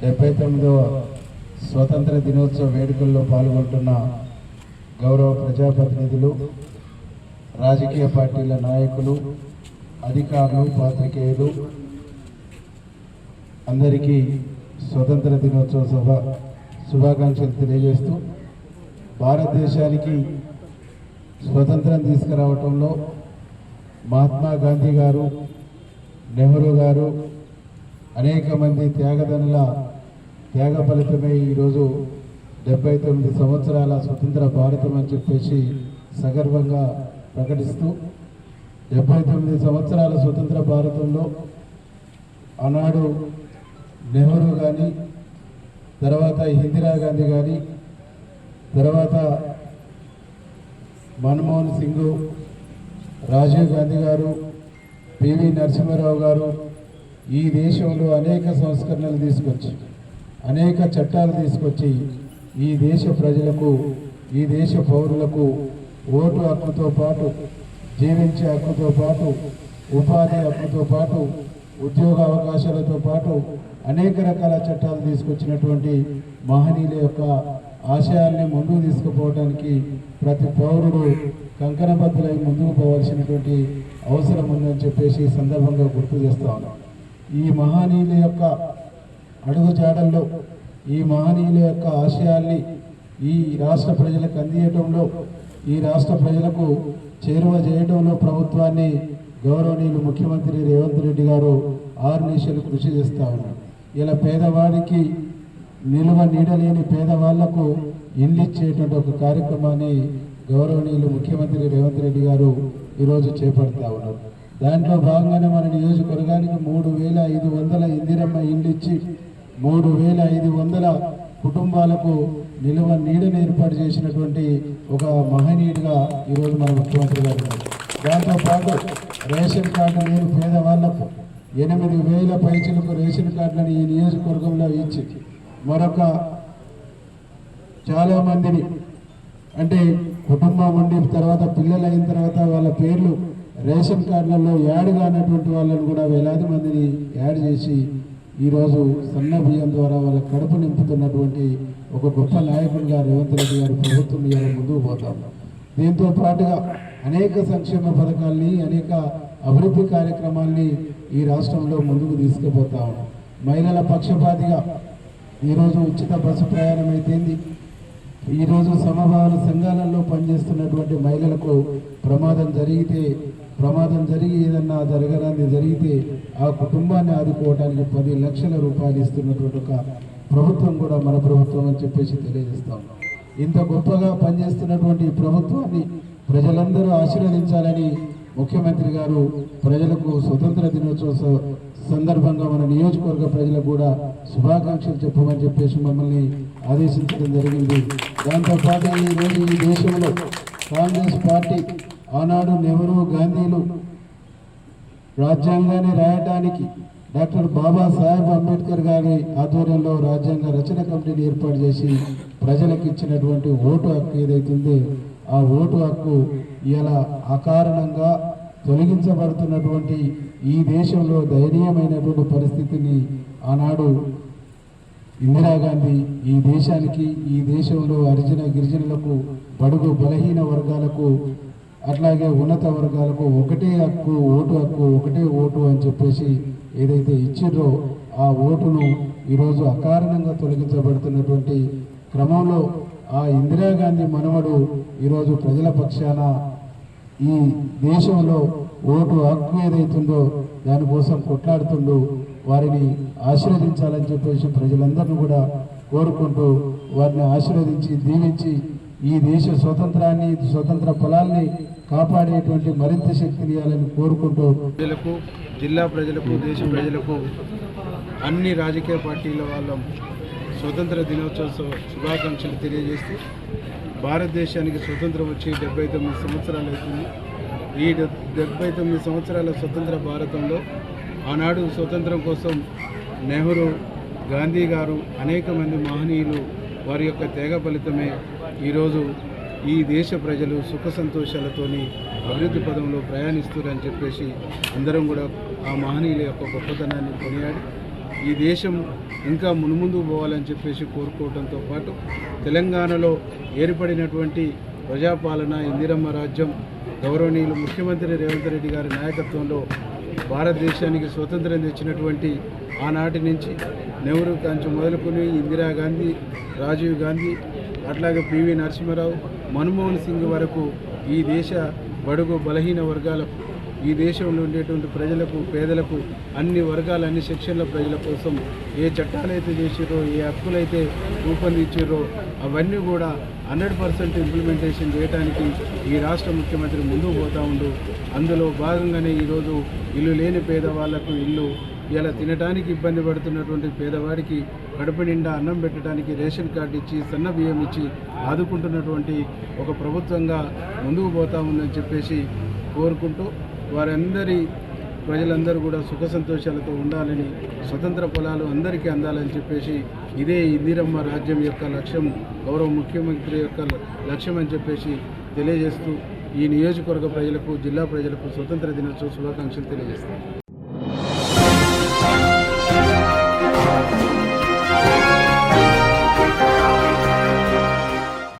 డెబ్బై తొమ్మిదో స్వతంత్ర దినోత్సవ వేడుకల్లో పాల్గొంటున్న గౌరవ ప్రజాప్రతినిధులు రాజకీయ పార్టీల నాయకులు అధికారులు పాత్రికేయులు అందరికీ స్వతంత్ర దినోత్సవ సభ శుభాకాంక్షలు తెలియజేస్తూ భారతదేశానికి స్వతంత్రం తీసుకురావటంలో మహాత్మా గాంధీ గారు నెహ్రూ గారు అనేక మంది త్యాగదనుల త్యాగ ఫలితమే ఈరోజు డెబ్బై తొమ్మిది సంవత్సరాల స్వతంత్ర భారతం అని చెప్పేసి సగర్వంగా ప్రకటిస్తూ డెబ్బై తొమ్మిది సంవత్సరాల స్వతంత్ర భారతంలో ఆనాడు నెహ్రూ కానీ తర్వాత ఇందిరాగాంధీ గారి తర్వాత మన్మోహన్ సింగ్ రాజీవ్ గాంధీ గారు పివి నరసింహారావు గారు ఈ దేశంలో అనేక సంస్కరణలు తీసుకొచ్చి అనేక చట్టాలు తీసుకొచ్చి ఈ దేశ ప్రజలకు ఈ దేశ పౌరులకు ఓటు హక్కుతో పాటు జీవించే హక్కుతో పాటు ఉపాధి హక్కుతో పాటు ఉద్యోగ అవకాశాలతో పాటు అనేక రకాల చట్టాలు తీసుకొచ్చినటువంటి మహనీయుల యొక్క ఆశయాల్ని ముందుకు తీసుకుపోవడానికి ప్రతి పౌరుడు కంకణబద్ధులై ముందుకు పోవాల్సినటువంటి అవసరం ఉందని చెప్పేసి సందర్భంగా గుర్తు చేస్తా ఈ మహనీయుల యొక్క అడుగుజాడల్లో ఈ మహనీయుల యొక్క ఆశయాల్ని ఈ రాష్ట్ర ప్రజలకు అందియటంలో ఈ రాష్ట్ర ప్రజలకు చేరువ చేయడంలో ప్రభుత్వాన్ని గౌరవనీయులు ముఖ్యమంత్రి రేవంత్ రెడ్డి గారు ఆరు నిమిషాలు కృషి చేస్తూ ఉన్నారు. ఇలా పేదవాడికి నిలువ నీడలేని పేదవాళ్ళకు ఇల్లు ఇచ్చేటువంటి ఒక కార్యక్రమాన్ని గౌరవనీయులు ముఖ్యమంత్రి రేవంత్ రెడ్డి గారు ఈరోజు చేపడతా ఉన్నారు. దాంట్లో భాగంగానే మన నియోజకవర్గానికి మూడు వేల ఐదు వందల ఇందిరమ్మ ఇల్లు ఇచ్చి మూడు వేల ఐదు వందల కుటుంబాలకు నిలువ నీడను ఏర్పాటు చేసినటువంటి ఒక మహనీయుడిగా ఈరోజు మన ముఖ్యమంత్రి గారు దాంతోపాటు రేషన్ కార్డు లేని పేదవాళ్ళకు ఎనిమిది వేల పైసలకు రేషన్ కార్డులను ఈ నియోజకవర్గంలో ఇచ్చి మరొక చాలామందిని అంటే కుటుంబం ఉండి తర్వాత పిల్లలు అయిన తర్వాత వాళ్ళ పేర్లు రేషన్ కార్డులలో యాడ్ కానటువంటి వాళ్ళని కూడా వేలాది మందిని యాడ్ చేసి ఈరోజు సన్న బియ్యం ద్వారా వాళ్ళ కడుపు నింపుతున్నటువంటి ఒక గొప్ప నాయకుడిగా రేవంత్ రెడ్డి గారి ప్రభుత్వం ఇవాళ ముందుకు పోతాం దీంతో పాటుగా అనేక సంక్షేమ పథకాల్ని అనేక అభివృద్ధి కార్యక్రమాల్ని ఈ రాష్ట్రంలో ముందుకు తీసుకుపోతా ఉన్నాం. మహిళల పక్షపాతిగా ఈరోజు ఉచిత బస్సు ప్రయాణం అయితేంది. ఈరోజు సమభావన సంఘాలలో పనిచేస్తున్నటువంటి మహిళలకు ప్రమాదం జరిగితే ప్రమాదం జరిగి ఏదన్నా జరగరాని జరిగితే ఆ కుటుంబాన్ని ఆదుకోవడానికి పది లక్షల రూపాయలు ఇస్తున్నటువంటి ఒక ప్రభుత్వం కూడా మన ప్రభుత్వం అని చెప్పేసి తెలియజేస్తాం ఇంత గొప్పగా పనిచేస్తున్నటువంటి ప్రభుత్వాన్ని ప్రజలందరూ ఆశీర్వదించాలని ముఖ్యమంత్రి గారు ప్రజలకు స్వతంత్ర దినోత్సవ స- సందర్భంగా మన నియోజకవర్గ ప్రజలకు కూడా శుభాకాంక్షలు చెప్పమని చెప్పేసి మమ్మల్ని ఆదేశించడం జరిగింది. దాంతోపాటు ఈరోజు ఈ దేశంలో కాంగ్రెస్ పార్టీ ఆనాడు నెహ్రూ గాంధీలు రాజ్యాంగాన్ని రాయటానికి డాక్టర్ బాబాసాహెబ్ అంబేద్కర్ గారి ఆధ్వర్యంలో రాజ్యాంగ రచన కమిటీని ఏర్పాటు చేసి ప్రజలకు ఇచ్చినటువంటి ఓటు హక్కు ఏదైతుందో ఆ ఓటు హక్కు ఇలా అకారణంగా తొలగించబడుతున్నటువంటి ఈ దేశంలో దయనీయమైనటువంటి పరిస్థితిని ఆనాడు ఇందిరాగాంధీ ఈ దేశానికి ఈ దేశంలో హరిజన గిరిజనులకు బడుగు బలహీన వర్గాలకు అట్లాగే ఉన్నత వర్గాలకు ఒకటే హక్కు ఓటు హక్కు ఒకటే ఓటు అని చెప్పేసి ఏదైతే ఇచ్చిర్రో ఆ ఓటును ఈరోజు అకారణంగా తొలగించబడుతున్నటువంటి క్రమంలో ఆ ఇందిరాగాంధీ మనవడు ఈరోజు ప్రజల పక్షాన ఈ దేశంలో ఓటు హక్కు ఏదైతుందో దానికోసం కొట్లాడుతుండు వారిని ఆశీర్వదించాలని చెప్పేసి ప్రజలందరినీ కూడా కోరుకుంటూ వారిని ఆశీర్వదించి దీవించి ఈ దేశ స్వతంత్రాన్ని స్వతంత్ర ఫలాల్ని కాపాడేటువంటి మరింత శక్తిని ఇవ్వాలని కోరుకుంటూ జిల్లా ప్రజలకు దేశ ప్రజలకు అన్ని రాజకీయ పార్టీల వాళ్ళ స్వతంత్ర దినోత్సవ శుభాకాంక్షలు తెలియజేస్తూ భారతదేశానికి స్వతంత్రం వచ్చి డెబ్బై తొమ్మిది సంవత్సరాలు అవుతుంది. ఈ డెబ్బై తొమ్మిది సంవత్సరాల స్వతంత్ర భారతంలో ఆనాడు స్వతంత్రం కోసం నెహ్రూ గాంధీ గారు అనేక మంది మహనీయులు వారి యొక్క తేగ ఫలితమే ఈరోజు ఈ దేశ ప్రజలు సుఖ సంతోషాలతోని అభివృద్ధి పదంలో ప్రయాణిస్తున్నారని చెప్పేసి అందరం కూడా ఆ మహనీయుల యొక్క గొప్పతనాన్ని కొనియాడి ఈ దేశం ఇంకా మునుముందు పోవాలని చెప్పేసి కోరుకోవడంతో పాటు తెలంగాణలో ఏర్పడినటువంటి ప్రజాపాలన ఇందిరమ్మ రాజ్యం గౌరవనీయులు ముఖ్యమంత్రి రేవంత్ రెడ్డి గారి నాయకత్వంలో భారతదేశానికి స్వతంత్రం తెచ్చినటువంటి ఆనాటి నుంచి నెహ్రూ కాంచి మొదలుకొని ఇందిరాగాంధీ రాజీవ్ గాంధీ అట్లాగే పివి నరసింహారావు మన్మోహన్ సింగ్ వరకు ఈ దేశ బడుగు బలహీన వర్గాలకు ఈ దేశంలో ఉండేటువంటి ప్రజలకు పేదలకు అన్ని వర్గాల అన్ని సెక్షన్ల ప్రజల కోసం ఏ చట్టాలైతే చేసిరో ఏ హక్కులైతే రూపొందించారో అవన్నీ కూడా హండ్రెడ్ పర్సెంట్ ఇంప్లిమెంటేషన్ చేయడానికి ఈ రాష్ట్ర ముఖ్యమంత్రి ముందుకు పోతా ఉండు. అందులో భాగంగానే ఈరోజు ఇల్లు లేని పేదవాళ్ళకు ఇల్లు ఇలా తినడానికి ఇబ్బంది పడుతున్నటువంటి పేదవాడికి కడుపు నిండా అన్నం పెట్టడానికి రేషన్ కార్డు ఇచ్చి సన్న బియ్యం ఇచ్చి ఆదుకుంటున్నటువంటి ఒక ప్రభుత్వంగా ముందుకు పోతా ఉందని చెప్పేసి కోరుకుంటూ వారందరి ప్రజలందరూ కూడా సుఖ సంతోషాలతో ఉండాలని స్వతంత్ర పొలాలు అందరికీ అందాలని చెప్పేసి ఇదే ఇందిరమ్మ రాజ్యం యొక్క లక్ష్యం గౌరవ ముఖ్యమంత్రి యొక్క లక్ష్యం అని చెప్పేసి తెలియజేస్తూ ఈ నియోజకవర్గ ప్రజలకు జిల్లా ప్రజలకు స్వతంత్ర దినోత్సవ శుభాకాంక్షలు తెలియజేస్తాను